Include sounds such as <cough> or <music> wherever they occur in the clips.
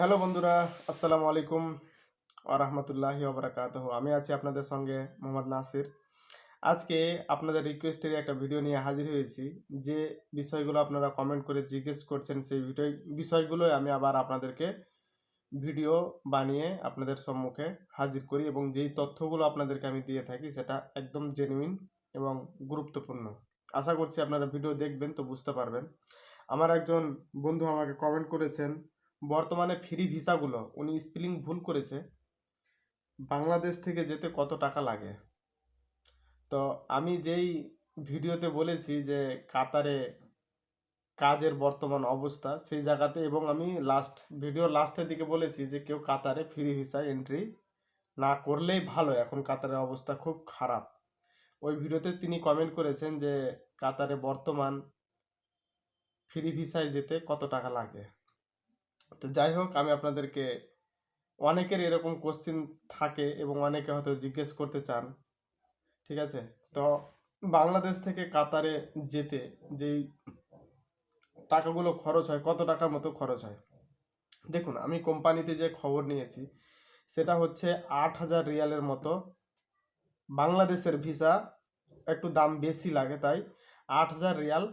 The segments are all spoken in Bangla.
হ্যালো বন্ধুরা, আসসালামু আলাইকুম আরহামতুল্লাহি ওবরাকাত আমি আছি আপনাদের সঙ্গে মোহাম্মদ নাসির। আজকে আপনাদের রিকোয়েস্টের একটা ভিডিও নিয়ে হাজির হয়েছি, যে বিষয়গুলো আপনারা কমেন্ট করে জিজ্ঞেস করছেন সেই ভিডিও বিষয়গুলোই আমি আবার আপনাদেরকে ভিডিও বানিয়ে আপনাদের সম্মুখে হাজির করি এবং যেই তথ্যগুলো আপনাদেরকে আমি দিয়ে থাকি সেটা একদম জেনুইন এবং গুরুত্বপূর্ণ। আশা করছি আপনারা ভিডিও দেখবেন তো বুঝতে পারবেন। আমার একজন বন্ধু আমাকে কমেন্ট করেছেন বর্তমানে ফ্রি ভিসাগুলো, উনি স্পেলিং ভুল করেছে। বাংলাদেশ থেকে যেতে কত টাকা লাগে? তো আমি যেই ভিডিওতে বলেছি যে কাতারে কাজের বর্তমান অবস্থা, সেই জায়গাতে এবং আমি লাস্ট ভিডিও লাস্টের দিকে বলেছি যে কেউ কাতারে ফ্রি ভিসা এন্ট্রি না করলেই ভালো, এখন কাতারের অবস্থা খুব খারাপ। ওই ভিডিওতে তিনি কমেন্ট করেছেন যে কাতারে বর্তমান ফ্রি ভিসায় যেতে কত টাকা লাগে? তো যাই হোক, আমি আপনাদেরকে অনেকের এরকম কোশ্চিন থাকে এবং অনেকে হয়তো জিজ্ঞেস করতে চান, ঠিক আছে? তো বাংলাদেশ থেকে কাতারে যেতে যেই টাকাগুলো খরচ হয়, কত টাকা মতো খরচ হয়? দেখুন, আমি কোম্পানিতে যে খবর নিয়েছি, সেটা হচ্ছে আট হাজার রিয়ালের মতো। বাংলাদেশের ভিসা একটু দাম বেশি লাগে তাই আট হাজার রিয়াল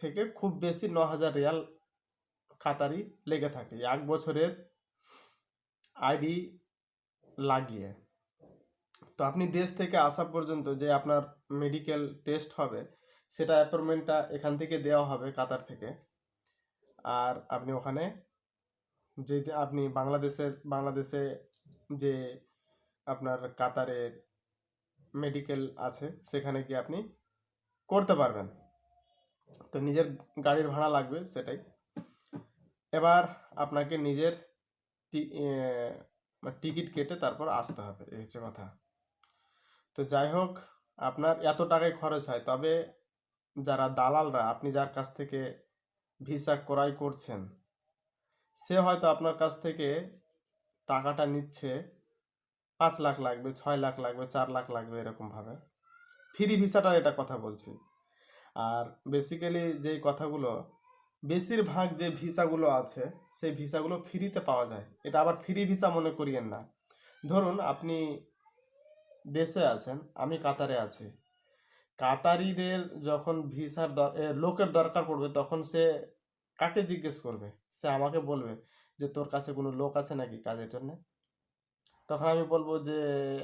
থেকে খুব বেশি ন হাজার রিয়াল কাতারি লেগে থাকে। এক বছরের আইডি লাগিয়ে। তো আপনি দেশ থেকে আসা পর্যন্ত যে আপনার মেডিকেল টেস্ট হবে, সেটা অ্যাপয়েন্টমেন্টটা এখান থেকে দেওয়া হবে কাতার থেকে। আর আপনি ওখানে যে আপনি বাংলাদেশের, বাংলাদেশে যে আপনার কাতারের মেডিকেল আছে, সেখানে গিয়ে আপনি করতে পারবেন। তো নিজের গাড়ির ভাড়া লাগবে সেটাই। এবার আপনাকে নিজের টিকিট কেটে তারপর আসতে হবে, এই হচ্ছে কথা। তো যাই হোক, আপনার এত টাকায় খরচ হয়, তবে যারা দালালরা, আপনি যার কাছ থেকে ভিসা ক্রয় করছেন, সে হয়তো আপনার কাছ থেকে টাকাটা নিচ্ছে, পাঁচ লাখ লাগবে, ছয় লাখ লাগবে, চার লাখ লাগবে এরকমভাবে ফ্রি ভিসাটার এটা কথা বলছি। আর বেসিক্যালি যেই কথাগুলো বেশিরভাগ যে ভিসাগুলো আছে, সেই ভিসাগুলো ফ্রিতে পাওয়া যায়। এটা আবার ফ্রি ভিসা মনে করিয়েন না। ধরুন আপনি দেশে আছেন, আমি কাতারে আছি। কাতারিদের যখন ভিসার লোকের দরকার পড়বে, তখন সে কাকে জিজ্ঞেস করবে? সে আমাকে বলবে যে, তোর কাছে কোনো লোক আছে নাকি কাজের জন্য? তখন আমি বলব যে,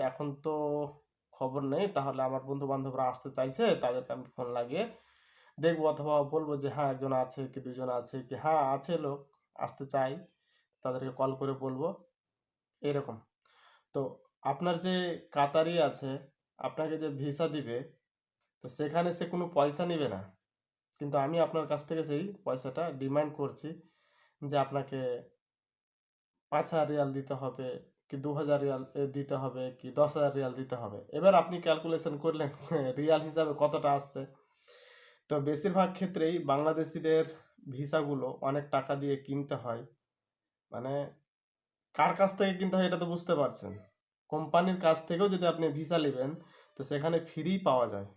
এখন তো খবর নেই, তাহলে আমার বন্ধু বান্ধবরা আসতে চাইছে, তাদেরকে আমি ফোন লাগিয়ে দেখব অথবা বলব যে হ্যাঁ একজন আছে কি দুজন আছে কি? হ্যাঁ আছে লোক, আসতে চাই, তাদেরকে কল করে বলব। এরকম। তো আপনার যে কাতারি আছে, আপনাকে যে ভিসা দিবে, তো সেখানে সে কোনো পয়সা নেবে না। কিন্তু আমি আপনার কাছ থেকে সেই পয়সাটা ডিমান্ড করছি যে, আপনাকে পাঁচ হাজার রিয়াল দিতে হবে, কি দু হাজার রিয়াল দিতে হবে, কি দশ হাজার রিয়াল দিতে হবে। এবার আপনি ক্যালকুলেশন করলেন, <laughs> রিয়াল হিসাবে কতটা আসছে? তো বেশিরভাগ ক্ষেত্রেই বাংলাদেশিদের ভিসাগুলো অনেক টাকা দিয়ে কিনতে হয়। মানে কার কাছ থেকে কিনতে হয় এটা তো বুঝতে পারছেন। কোম্পানির কাছ থেকেও যদি আপনি ভিসা নেবেন, তো সেখানে ফ্রি পাওয়া যায়।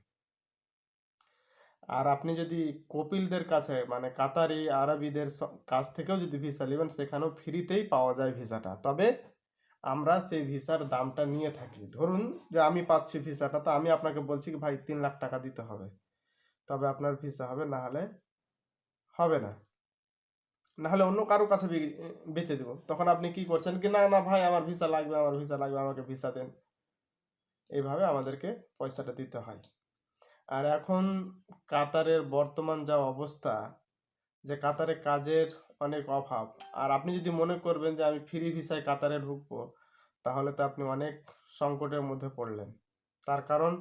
আর আপনি যদি কপিলদের কাছে মানে কাতারি, আরবিদের কাছ থেকেও যদি ভিসা নেবেন, সেখানেও ফ্রিতেই পাওয়া যায় ভিসাটা। তবে আমরা সেই ভিসার দামটা নিয়ে থাকি। ধরুন যে আমি পাচ্ছি ভিসাটা, তো আমি আপনাকে বলছি কি, ভাই, তিন লাখ টাকা দিতে হবে। তবে আপনার ভিসা হবে, না হলে হবে না। না হলে অন্য কারও কাছে বেচে দেবো। তখন আপনি কি করছেন কি, না না ভাই, আমার ভিসা লাগবে, আমার ভিসা লাগবে, আমাকে ভিসা দেন। এইভাবে আমাদেরকে পয়সাটা দিতে হয়। আর এখন কাতারের বর্তমান যা অবস্থা, যে কাতারে কাজের অনেক অভাব। আর আপনি যদি মনে করবেন যে, আমি ফ্রি ভিসায় কাতারে ঢুকবো, তাহলে তো আপনি অনেক সংকটের মধ্যে পড়লেন। তার কারণ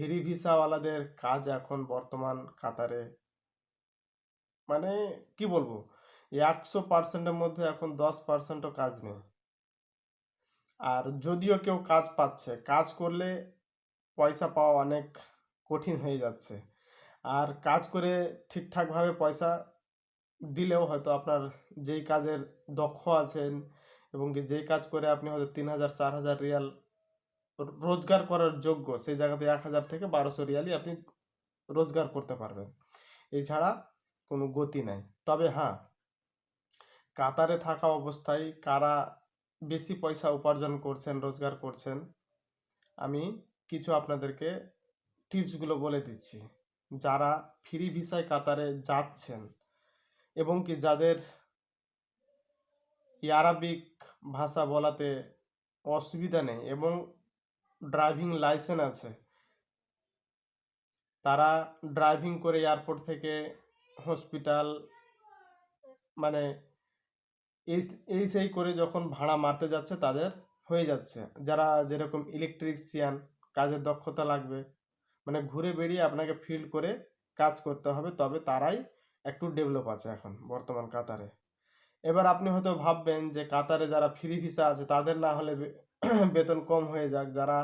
ফ্রি ভিসাওয়ালাদের কাজ এখন বর্তমান কাতারে মানে কি বলব? একশো পার্সেন্টের মধ্যে এখন দশ পার্সেন্টও কাজ নেই। আর যদিও কেউ কাজ পাচ্ছে, কাজ করলে পয়সা পাওয়া অনেক কঠিন হয়ে যাচ্ছে। আর কাজ করে ঠিকঠাকভাবে পয়সা দিলেও হয়তো আপনার যেই কাজের দক্ষ আছেন এবং যেই কাজ করে আপনি হয়তো তিন হাজার, চার হাজার রিয়াল রোজগার করার যোগ্য, সেই জায়গাতে এক হাজার থেকে বারোশো রিয়ালি আপনি রোজগার করতে পারবেন। এছাড়া কোনো গতি নাই। তবে হ্যাঁ কাতারে থাকা অবস্থায় কারা বেশি পয়সা উপার্জন করছেন, রোজগার করছেন, আমি কিছু আপনাদেরকে টিপসগুলো বলে দিচ্ছি। যারা ফ্রি ভিসায় কাতারে যাচ্ছেন এবং কি যাদের আরবিক ভাষা বলাতে অসুবিধা নেই এবং ড্রাইভিং লাইসেন্স আছে। তারা ড্রাইভিং করে এয়ারপোর্ট থেকে হসপিটাল মানে এই এই সেই করে যখন ভাড়া মারতে যাচ্ছে তাদের হয়ে যাচ্ছে। যারা যেরকম ইলেকট্রিশিয়ান কাজের দক্ষতা লাগবে মানে ঘুরে বেরিয়ে আপনাকে ফিল্ড করে কাজ করতে হবে, তবে তারাই একটু ডেভেলপ আছে এখন বর্তমান কাতারে। এবার আপনি হয়তো ভাববেন যে কাতারে যারা ফ্রি ভিসা আছে তাদের না হলে <clears throat> বেতন কম হয়ে যাক। যারা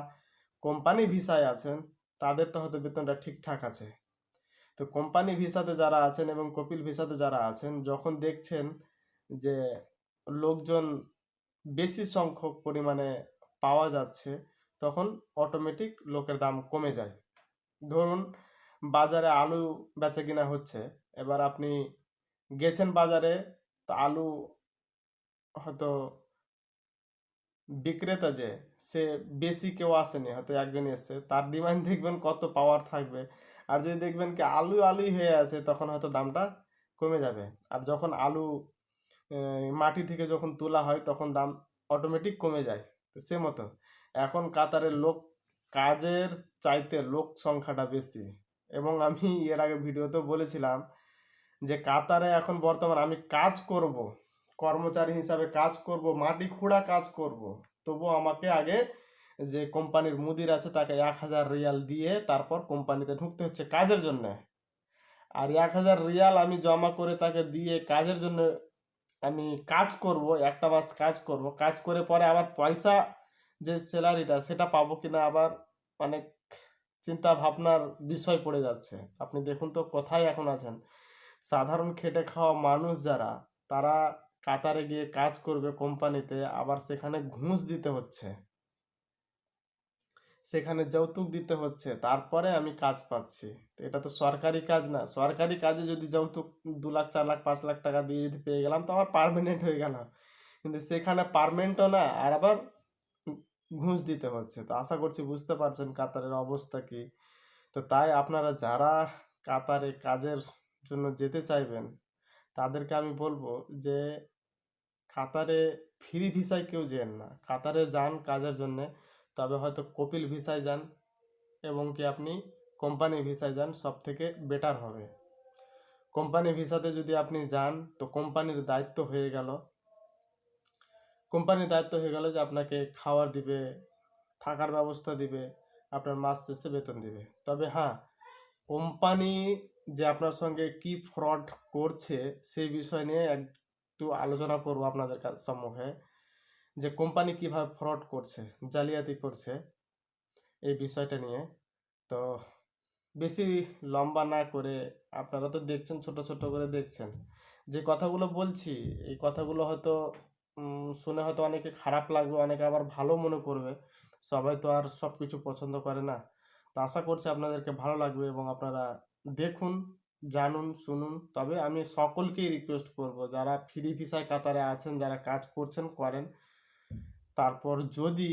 কোম্পানি ভিসায় আছেন তাদের তো হয়তো বেতনটা ঠিকঠাক আছে। তো কোম্পানি ভিসাতে যারা আছেন এবং কপিল ভিসাতে যারা আছেন, যখন দেখছেন যে লোকজন বেশি সংখ্যক পরিমাণে পাওয়া যাচ্ছে, তখন অটোমেটিক লোকের দাম কমে যায়। ধরুন, বাজারে আলু বেচা কিনা হচ্ছে, এবার আপনি গেছেন বাজারে, তো আলু হয়তো বিক্রেতা যে, সে বেশি কেউ আসেনি, হয়তো একজন এসছে। তার ডিমান্ড দেখবেন কত পাওয়ার থাকবে। আর যদি দেখবেন কি আলু আলুই হয়ে আছে, তখন হয়তো দামটা কমে যাবে। আর যখন আলু মাটি থেকে যখন তোলা হয়, তখন দাম অটোমেটিক কমে যায়। সে মতো। এখন কাতারের লোক, কাজের চাইতে লোক সংখ্যাটা বেশি। এবং আমি এর আগে ভিডিওতেও বলেছিলাম যে, কাতারে এখন বর্তমান আমি কাজ করব। কর্মচারী হিসাবে কাজ করব, মাটি খোঁড়া কাজ করব তবু আমাকে আগে যে কোম্পানির মুদির আছে তাকে এক হাজার রিয়াল দিয়ে তারপর কোম্পানিতে ঢুকতে হচ্ছে কাজের জন্য। আর এক হাজার রিয়াল আমি জমা করে তাকে দিয়ে কাজের জন্য আমি কাজ করব, একটা মাস কাজ করব, কাজ করে পরে আবার পয়সা যে স্যালারিটা সেটা পাবো কিনা আবার অনেক চিন্তা ভাবনার বিষয় পড়ে যাচ্ছে। আপনি দেখুন তো কোথায় এখন আছেন। সাধারণ খেটে খাওয়া মানুষ যারা, তারা কাতারে গিয়ে কাজ করবে কোম্পানিতে, আবার সেখানে ঘুষ দিতে হচ্ছে। সেখানে যৌতুক দিতে হচ্ছে, তারপরে আমি কাজ পাচ্ছি। এটা তো সরকারি কাজ না। সরকারি কাজে যদি যৌতুক দু লাখ, চার লাখ, পাঁচ লাখ টাকা দিয়ে যদি পেয়ে গেলাম, তো আমার পারমানেন্ট হয়ে গেল। কিন্তু সেখানে পার্মানেন্টও না, আর আবার ঘুষ দিতে হচ্ছে। তো আশা করছি বুঝতে পারছেন কাতারের অবস্থা কি। তো তাই আপনারা যারা কাতারে কাজের জন্য যেতে চাইবেন, তাদেরকে আমি বলব যে কাতারে ফ্রি ভিসায় কেউ যেন না। কাতারে যান কাজের জন্যে, তবে হয়তো কপিল ভিসায় যান এবং কি আপনি কোম্পানি ভিসায় যান সব থেকে বেটার হবে। কোম্পানি ভিসাতে যদি আপনি যান, তো কোম্পানির দায়িত্ব হয়ে গেল। কোম্পানির দায়িত্ব হয়ে গেল যে আপনাকে খাওয়ার দিবে, থাকার ব্যবস্থা দিবে, আপনার মাস শেষে বেতন দিবে। তবে হ্যাঁ কোম্পানি যে আপনার সঙ্গে কি ফ্রড করছে, সেই বিষয় নিয়ে একটু আলোচনা করব আপনাদের সম্মুখে, যে কোম্পানি কীভাবে ফ্রড করছে, জালিয়াতি করছে, এই বিষয়টা নিয়ে। তো বেশি লম্বা না করে আপনারা তো দেখছেন, ছোট ছোট করে দেখছেন। যে কথাগুলো বলছি, এই কথাগুলো হয়তো শুনে হয়তো অনেকে খারাপ লাগবে, অনেকে আবার ভালো মনে করবে। সবাই তো আর সব কিছু পছন্দ করে না। তো আশা করছি আপনাদেরকে ভালো লাগবে এবং আপনারা দেখুন জানুন, শুনুন। তবে আমি সকলকেই রিকোয়েস্ট করব, যারা ফ্রি ভিসায় কাতারে আছেন, যারা কাজ করছেন, করেন। তারপর যদি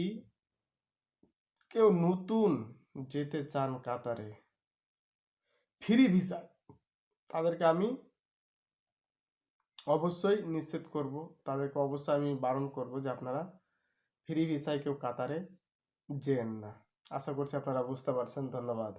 কেউ নতুন যেতে চান কাতারে ফ্রি ভিসায় তাদেরকে আমি অবশ্যই নিশ্চিত করব। তাদেরকে অবশ্যই আমি বারণ করব যে আপনারা ফ্রি ভিসায় কেউ কাতারে যেন না। আশা করছি আপনারা বুঝতে পারছেন। ধন্যবাদ।